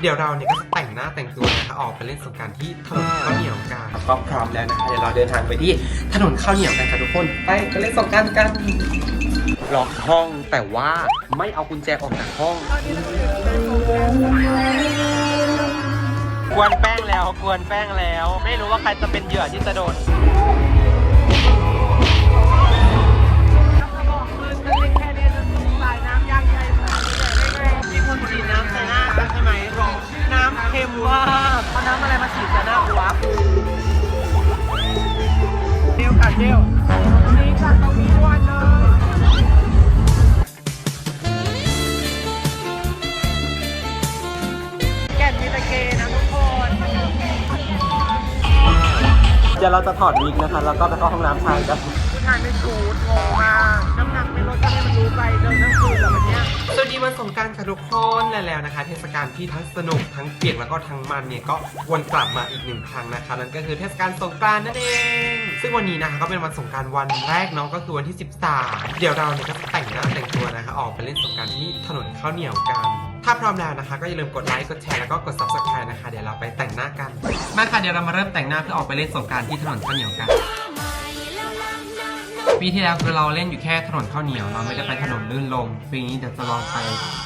เดี๋ยวเราเนี่ยก็จะแต่งหน้าแต่งตัวนะคะออกไปเล่นสงกรารที่ถนนข้าวเหนียวกันก็พร้อมแล้วนะคะเดี๋ยวเราเดินทางไปที่ถนนข้าวเหนียวกันค่ะทุกคนไปไปเล่นสงกรารกันล็อกห้องแต่ว่าไม่เอากุญแจออกจากห้อง กวนแป้งแล้วกวนแป้งแล้ว ไม่รู้ว่าใครจะเป็นเหยื่อที่จะโดน เดี๋ยวเราจะถอดวิกนะคะ แล้วก็ไปเข้าห้องน้ำชายกัน ผู้ชายไม่ชูดงงมากน้ำหนักไม่ลดก็ให้มันรู้ไปเดินทั้งคืนแบบเนี้ยสวัสดีวันสงกรารค่ะทุกคนและแล้วนะคะ เทศกาลที่ทั้งสนุกทั้งเปียกแล้วก็ทั้งมันเนี่ยก็วนกลับมาอีกหนึ่งครั้งนะคะนั่นก็คือเทศกาลสงกรานต์นั่นเอง ซึ่งวันนี้นะคะก็เป็นวันสงกรารวันแรกเนาะก็คือวันที่ 13 เดี๋ยวเราเนี่ยก็จะแต่งหน้าแต่งตัวนะคะ ออกไปเล่นสงกรารที่ถนนข้าวเหนียวกัน ถ้าพร้อมแล้วนะคะ ก็อย่าลืมกดไลค์ กดแชร์แล้วก็กด subscribe นะคะ เดี๋ยวเราไปแต่งหน้ากัน มาค่ะ เดี๋ยวเรามาเริ่มแต่งหน้าเพื่อออกไปเล่นสงกรารที่ถนนข้าวเหนียวกันปีที่แล้วคือเราเล่นอยู่แค่ถนนข้าวเหนียว เราไม่ได้ไปถนนลื่นลม ปีนี้เดี๋ยวจะลองไป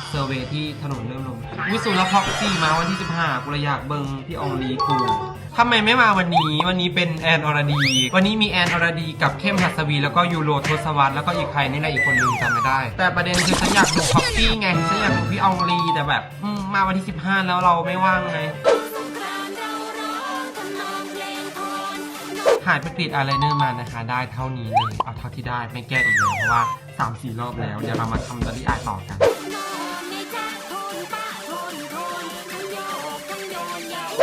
เซอร์เวย์ที่ถนนลื่นลมวิสุรพ็อกซี่มาวันที่ 15กูเลยอยากเบิงพี่อองลีกู ทำไมไม่มาวันนี้ วันนี้เป็นแอนอรดี วันนี้มีแอนอรดีกับเข้มหัสวี แล้วก็ยูโรทศวรรษแล้วก็อีกใครนี่แหละอีกคนนึงจำไม่ได้ แต่ประเด็นคือฉันอยากดูพ็อกซี่ไง ฉันอยากดูพี่อองลีแต่แบบอืมมาวันที่ 15 แล้วเราไม่ว่างไง หายไปกรีดอะไรเนอร์มานะคะ ได้เท่านี้เลย เอาเท่าที่ได้ไม่แก้อีกแล้วเพราะว่า3 4รอบแล้ว เดี๋ยวเรามาทำดอลลี่อายต่อกัน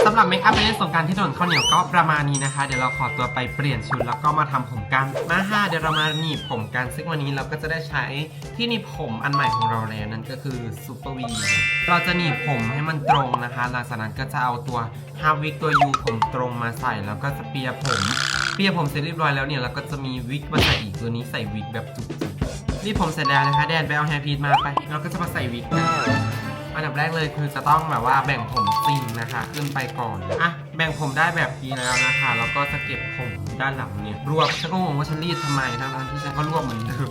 สำหรับเมคอัพไปเล่นสงการที่ถนนข้าวเหนียวก็ประมาณนี้นะคะ เดี๋ยวเราขอตัวไปเปลี่ยนชุดแล้วก็มาทำผมกันมาค่ะเดี๋ยวเรามาหนีบผมกันซึ่งวันนี้เราก็จะได้ใช้ที่หนีบผมอันใหม่ของเราแล้วนั่นก็คือซูเปอร์วีเราจะหนีบผมให้มันตรงนะคะ หลังจากนั้นก็จะเอาตัวฮาวิกตัวยูผมตรงมาใส่แล้วก็จะเปียผมเปียผมเสร็จเรียบร้อยแล้วเนี่ยเราก็จะมีวิกมาใส่อีกตัวนี้ใส่วิกแบบจุกๆนี่ผมเสร็จแล้วนะคะแดนไปเอาแฮร์พีทมาไป เราก็จะมาใส่วิกกัน อันดับแรกเลยคือจะต้องแบบว่าแบ่งผมจริงนะคะ ขึ้นไปก่อนอะแบ่งผมได้แบบนี้แล้วนะคะแล้วก็จะเก็บผมด้านหลังเนี่ยรวบฉันก็งงว่าฉันรีดทำไมทั้งๆที่ฉันก็รวบเหมือนเดิม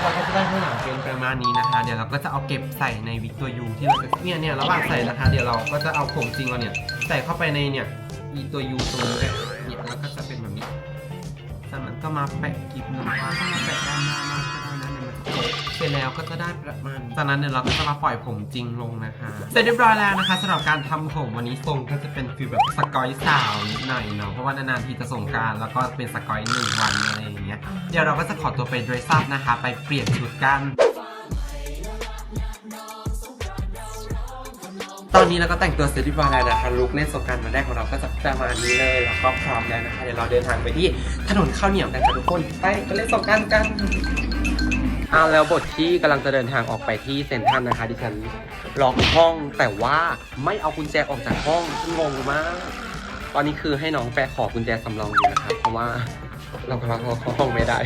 เราก็จะได้ข้างหลังเป็นประมาณนี้นะคะ เดี๋ยวเราก็จะเอาเก็บใส่ในวิกตัวยูที่เราจะเนี่ยเนี่ยระหว่างใส่นะคะ เดี๋ยวเราก็จะเอาผมจริงเราเนี่ยใส่เข้าไปในเนี่ยอีตัวยูตรงนี้เนี่ยแล้วก็จะเป็นแบบนี้จากนั้นก็มาแปะกิบหนึ่งก็มาแปะด้านหน้ามาก เนี่ยมันจะโป๊ะเสร็จแล้วก็จะได้ประมาณจากนั้นเดี๋ยวเราก็จะมาปล่อยผมจริงลงนะคะ เสร็จเรียบร้อยแล้วนะคะสำหรับการทำผมวันนี้ทรงก็จะเป็นฟีลแบบสกอยสาวนิดหน่อยเนาะเพราะว่านานๆทีจะส่งกรารแล้วก็เป็นสกอยหนึ่งวันอะไรอย่างเงี้ยเดี๋ยวเราก็จะขอตัวไปเดรสซับนะคะ ไปเปลี่ยนชุดกัน ตอนนี้เราก็แต่งตัวเสร็จเรียบร้อยแล้วนะคะลุคเล่นสงกรารวันแรกของเราก็จะประมาณนี้เลยแล้วก็พร้อมแล้วนะคะเดี๋ยวเราเดินทางไปที่ถนนข้าวเหนียวกันค่ะทุกคนไปไปเล่นสงกรารกัน อ่าแล้วบทที่กำลังจะเดินทางออกไปที่เซ็นทรัลนะคะ ดิฉันล็อกห้องแต่ว่าไม่เอากุญแจออกจากห้องงงมาก ตอนนี้คือให้น้องแปะขอกุญแจสำรองอยู่นะคะเพราะว่าเรากำลังล็อกห้องไม่ได้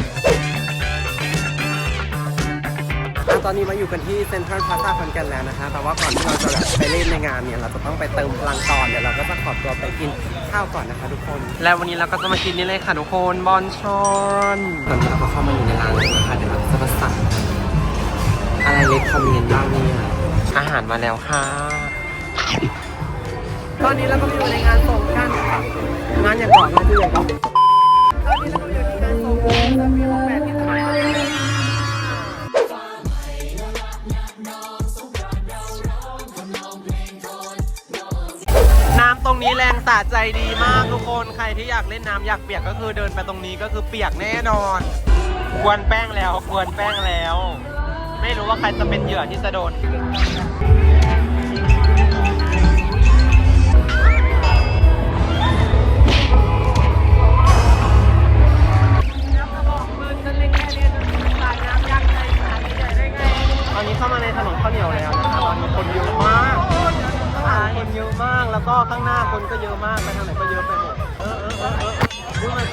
อะตอนนี้มาอยู่กันที่เซ็นทรัลพลาซ่าคอนแกันแล้วนะคะ แต่ว่าก่อนที่เราจะแบบไปเล่นในงานเนี่ย เราจะต้องไปเติมพลังก่อนเดี๋ยวเราก็จะขอตัวไปกินข้าวก่อนนะคะทุกคน แล้ววันนี้เราก็จะมากินนี่เลยค่ะทุกคนบอนชอนตอนนี้เราก็เข้ามาอยู่ในร้านแล้วนะคะเดี๋ยวเราจะมาสั่งอะไรเล็กคอมเมนต์บ้างเนี่ยอาหารมาแล้วค่ะ ตอนนี้เราก็มาอยู่ในงานส่งกันค่ะงานอย่างก่อนงานคืออย่างก่อนตอนนี้เราก็อยู่ที่งานส่งกันจะมีรูปแบบ ใจดีมากทุกคนใครที่อยากเล่นน้ำอยากเปียกก็คือเดินไปตรงนี้ก็คือเปียกแน่นอน ควรแป้งแล้วควรแป้งแล้ว ไม่รู้ว่าใครจะเป็นเหยื่อที่จะโดน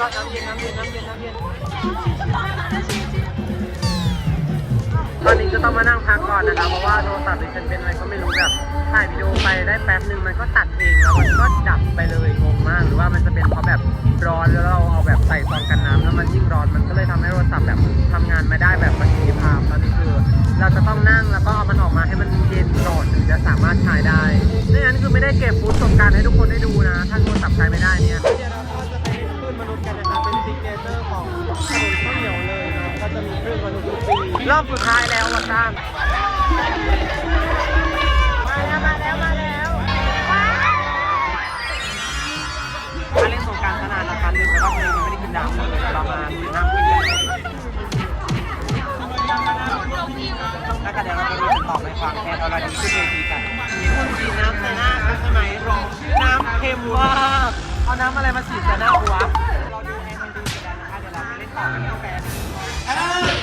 ก็น้ำเย็นน้ำเย็นน้ำเย็นน้ำเย็นตอนนี้ก็ต้องมานั่งพักก่อนนะคะเพราะว่าโทรศัพท์ดิฉันเป็นอะไรก็ไม่รู้แบบถ่ายวิดีโอไปได้แป๊บหนึ่งมันก็ตัดเองแล้วมันก็ดับไปเลยงงมากหรือว่ามันจะเป็นเพราะแบบร้อนแล้วเราเอาแบบใส่ซองกันน้ำแล้วมันยิ่งร้อนมันก็เลยทำให้โทรศัพท์แบบทำงานไม่ได้แบบประสิทธิภาพตอนนี้คือเราจะต้องนั่งแล้วก็เอามันออกมาให้มันเย็นก่อนถึงจะสามารถใช้ได้ไม่งั้นคือไม่ได้เก็บฟุตสงกรารให้ทุกคนได้ดูนะถ้าโทรศัพท์ใช้ไม่ได้เนี่ย เป็นซิกเนเจอร์ของถนนข้าวเหนียวเลยนะก็จะมีคลื่นมนุษย์ทุกปีรอบสุดท้ายแล้ววันสร้งมาแล้วมาแล้วมาแล้วมาเล่นสงการขนาดนะคะลืมไปว่าเพลงมันไม่ได้กินน้ำเลยเรามาซื้อน้ำกินเลยแล้วก็เดี๋ยวเราไปดูกันต่อในความแทนอรดีขึ้นเวทีกันมีคนฉีดน้ำใส่หน้าใช่ไหมรองน้ำเค็มมาเอาน้ำอะไรมาฉีดใส่หน้ากูว เดี๋ยวเรา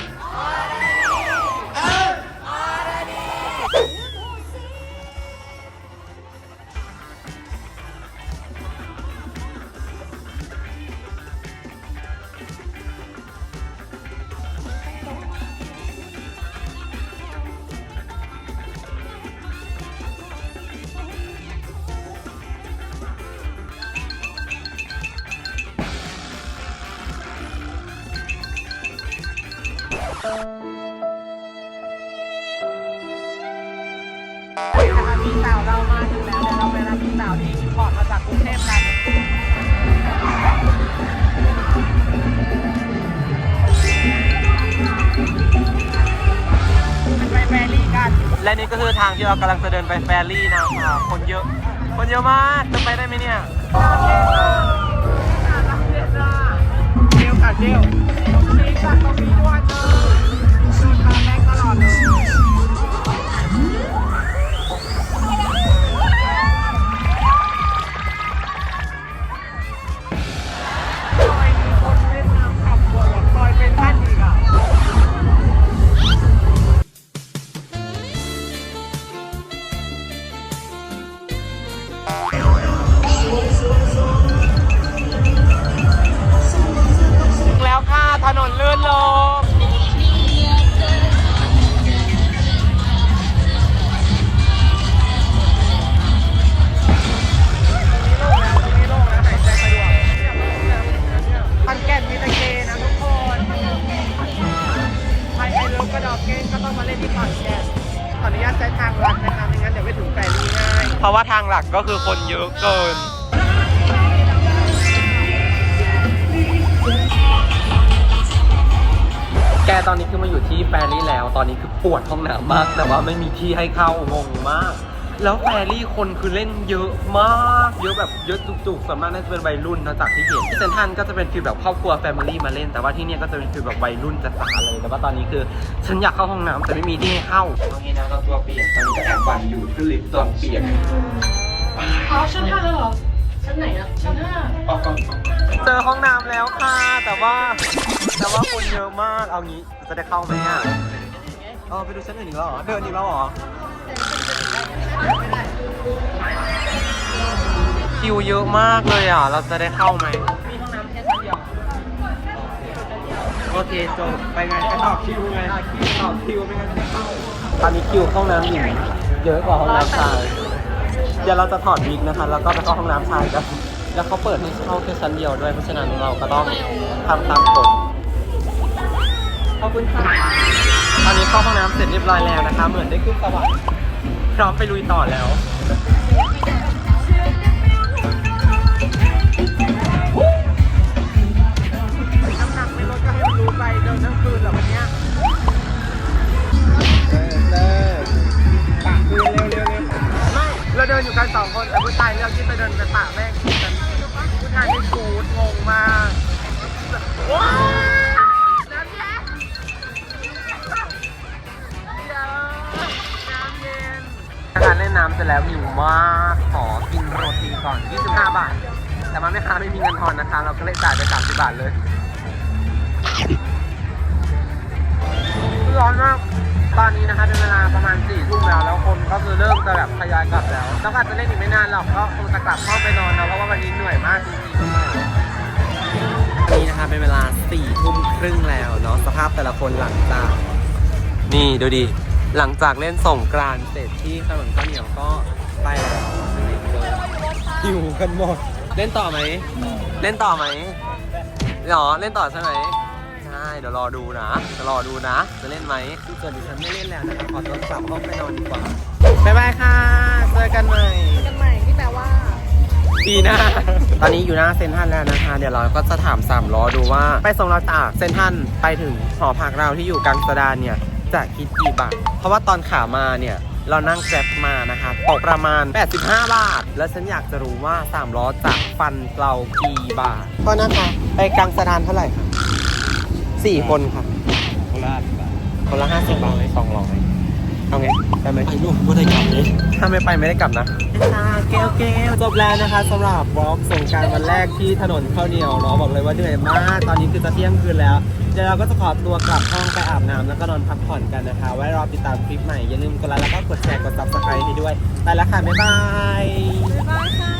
ก็คือทางที่เรากำลังจะเดินไปแฟรี่นะครับคนเยอะ คนเยอะมากจะไปได้ไหมเนี่ยเดี่ยวค่ะเดี่ยวมีจากตรงนี้ด้วยเลย ถนนลื่นลมมันแก่นมีตะเกนะทุกคนใครไอ้เลิฟกระดอกเกนก็ต้องมาเล่นที่ขอนแก่นขออนุญาตใช้ทางลัดนะคะไม่งั้นเดี๋ยวไปถึงแฟรี่ง่าย เพราะว่าทางหลักก็คือคนเยอะเกิน กตอนนี้คือมาอยู่ที่แฟรี่แล้ว ตอนนี้คือปวดห้องน้ำมาก แต่ว่าไม่มีที่ให้เข้างงมาก แล้วแฟรี่คนคือเล่นเยอะมาก เยอะแบบเยอะจุกๆส่วนมากน่าจะเป็นวัยรุ่นนะจากที่เห็นที่เซนทรันก็จะเป็นฟีลแบบครอบครัวแฟมิลี่มาเล่น แต่ว่าที่เนี่ยก็จะเป็นฟีลแบบวัยรุ่นจ๋าๆเลย แต่ว่าตอนนี้คือฉันอยากเข้าห้องน้ำแต่ไม่มีที่ให้เข้าตอนนี้นะเราตัวเปียกตอนนี้ก็แอบบันอยู่ขึ้นลิฟต์ตัวเปียกอ๋อชั้นห้าแล้วเหรอชั้นไหนอะชั้นห้าเจอห้องน้ำแล้วค่ะแต่ว่า แต่ว่าคนเยอะมาก เอางี้จะได้เข้าไหมอะเออไปดูชั้นอื่นอีกแล้วเหรอ เดินอีกแล้วเหรอ คิวเยอะมากเลยอะ เราจะได้เข้าไหม มีห้องน้ำแค่ชั้นเดียว โอเคจบไปไงไปต่อคิวไงต่อคิวไม่งั้นไม่เข้าตอนนี้คิวเข้าน้ำหญิงเยอะกว่าห้องน้ำชาย เดี๋ยวเราจะถอดวิกนะคะ แล้วก็ไปเข้าห้องน้ำชายกัน แล้วเขาเปิดให้เข้าแค่ชั้นเดียวด้วย เพราะฉะนั้นเราก็ต้องทำตามกฎ ขอบคุณค่ะตอนนี้เข้าห้องน้ำเสร็จเรียบร้อยแล้วนะคะ เหมือนได้ขึ้นสวรรค์พร้อมไปลุยต่อแล้วน้ำหนักไม่ลดก็ให้มันรู้ไปเดินทั้งคืนเหรอวันเนี้ยเดินเดินปะคืนเร็วเร็วเร็วไม่เราเดินอยู่กันสองคนแต่ผู้ชายเลือกที่จะเดินไปปะแม่งกันผู้ชายนี่กูด ตอนนี้นะคะเป็นเวลาประมาณ4ทุ่มแล้วแล้วคนก็คือเริ่มจะแบบทยอยกลับแล้วแล้วก็อาจจะเล่นอีกไม่นานหรอกก็คงจะกลับห้องไปนอนแล้วเพราะว่าวันนี้เหนื่อยมากจริงๆนี่นะคะเป็นเวลา4ทุ่มครึ่งแล้วเนาะสภาพแต่ละคนหลังจากนี่ดูดิหลังจากเล่นสงกรานต์เสร็จที่ถนนข้าวเหนียวก็ไปแล้วหิวกันหมด เล่นต่อไหม เล่นต่อไหมหรอเล่นต่อใช่ไหม ช่เดี๋ยวรอดูนะจะรอดูนะ จะเล่นไหมส่วนดิฉันไม่เล่นแล้วนะคะขอตัวกลับห้องไปนอนดีกว่าบ๊ายบายค่ะเจอกันใหม่กันใหม่ที่แปลว่าปีหน้า ตอนนี้อยู่หน้าเซนทรันแล้วนะคะ เดี๋ยวเราก็จะถามสามล้อดูว่า ไปส่งเราจากเซนทรันไปถึงหอพักเราที่อยู่กลางสะดานเนี่ยจะคิดกี่บาท เพราะว่าตอนขามาเนี่ยเรานั่งแกร็บมานะคะตกประมาณ 85 บาท แล้วฉันอยากจะรู้ว่า 3 ล้อจะฟันเรากี่บาท ก็นะคะ ไปกลางสะดานเท่าไหร่คะ สี่คนค่ะโคราชคนละ50บาทสองร้อยเอาไงได้ไหมไปลูกก็ได้กลับเลยถ้าไม่ไปไม่ได้กลับนะเกลเกลจบแล้วนะคะสำหรับบล็อกส่งกรารวันแรกที่ถนนข้าวเหนียวเนาะบอกเลยว่าเหนื่อยมาก ตอนนี้คือจะเที่ยงคืนแล้ว เดี๋ยวเราก็จะขอตัวกลับห้องไปอาบน้ำแล้วก็นอนพักผ่อนกันนะคะ ไว้รอติดตามคลิปใหม่ อย่าลืมกดไลค์แล้วก็กดแชร์กด subscribe ให้ด้วย ไปแล้วค่ะ บ๊ายบาย